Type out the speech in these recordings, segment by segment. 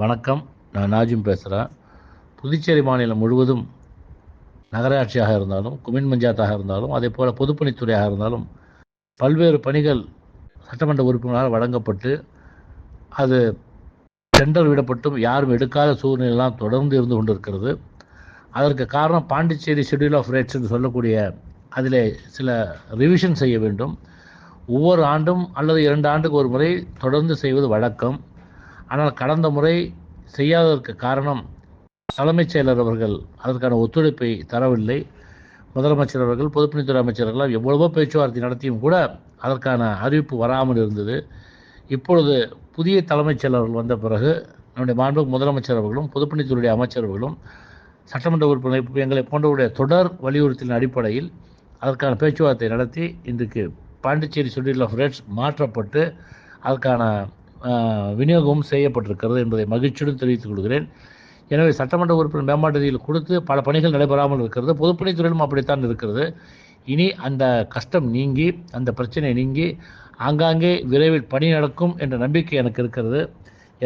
வணக்கம். நான் நாஜிம் பேசுகிறேன் புதுச்சேரி மாநிலம் முழுவதும் நகராட்சியாக இருந்தாலும் குமின் பஞ்சாயத்தாக இருந்தாலும் அதே போல் பொதுப்பணித்துறையாக இருந்தாலும் பல்வேறு பணிகள் சட்டமன்ற உறுப்பினரால் வழங்கப்பட்டு அது டெண்டர் விடப்பட்டும் யாரும் எடுக்காத சூழ்நிலைலாம் தொடர்ந்து இருந்து கொண்டிருக்கிறது. அதற்கு காரணம் பாண்டிச்சேரி ஷெட்யூல் ஆஃப் ரைட்ஸ் என்று சொல்லக்கூடிய அதில் சில ரிவிஷன் செய்ய வேண்டும். ஒவ்வொரு ஆண்டும் அல்லது இரண்டு ஆண்டுக்கு ஒரு முறை தொடர்ந்து செய்வது வழக்கம். ஆனால் கடந்த முறை செய்யாததற்கு காரணம் தலைமைச் செயலர் அவர்கள் அதற்கான ஒத்துழைப்பை தரவில்லை. முதலமைச்சர் அவர்கள் பொதுப்பணித்துறை அமைச்சர்கள் எவ்வளவோ பேச்சுவார்த்தை நடத்தியும் கூட அதற்கான அறிவிப்பு வராமல் இருந்தது. இப்பொழுது புதிய தலைமைச் செயலர்கள் வந்த பிறகு நம்முடைய மாண்பு முதலமைச்சர் அவர்களும் பொதுப்பணித்துறை அமைச்சர்களும் சட்டமன்ற உறுப்பினர் எங்களை போன்றவருடைய தொடர் வலியுறுத்தலின் அடிப்படையில் அதற்கான பேச்சுவார்த்தை நடத்தி இன்றைக்கு பாண்டிச்சேரி ஷெட்யூல் ஆஃப் ரேட்ஸ் மாற்றப்பட்டு அதற்கான விநியோகமும் செய்யப்பட்டிருக்கிறது என்பதை மகிழ்ச்சியுடன் தெரிவித்துக் கொள்கிறேன். எனவே சட்டமன்ற உறுப்பினர் மேம்பாட்டு நிதியில் கொடுத்து பல பணிகள் நடைபெறாமல் இருக்கிறது. பொதுப்பணித்துறையிலும் அப்படித்தான் இருக்கிறது. இனி அந்த கஷ்டம் நீங்கி அந்த பிரச்சனை நீங்கி ஆங்காங்கே விரைவில் பணி நடக்கும் என்ற நம்பிக்கை எனக்கு இருக்கிறது.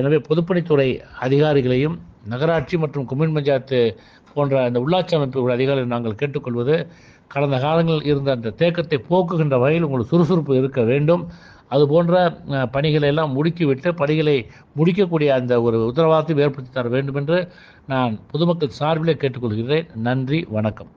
எனவே பொதுப்பணித்துறை அதிகாரிகளையும் நகராட்சி மற்றும் குமின் பஞ்சாயத்து போன்ற அந்த உள்ளாட்சி அமைப்புகள் அதிகாரிகள் நாங்கள் கேட்டுக்கொள்வது கடந்த காலங்களில் இருந்த அந்த தேக்கத்தை போக்குகின்ற வகையில் உங்களுக்கு சுறுசுறுப்பு இருக்க வேண்டும். அது போன்ற பணிகளை எல்லாம் முடுக்கிவிட்டு பணிகளை முடிக்கக்கூடிய அந்த ஒரு உத்தரவாதத்தை ஏற்படுத்தி தர வேண்டும் என்று நான் பொதுமக்கள் சார்பிலே கேட்டுக்கொள்கிறேன். நன்றி வணக்கம்.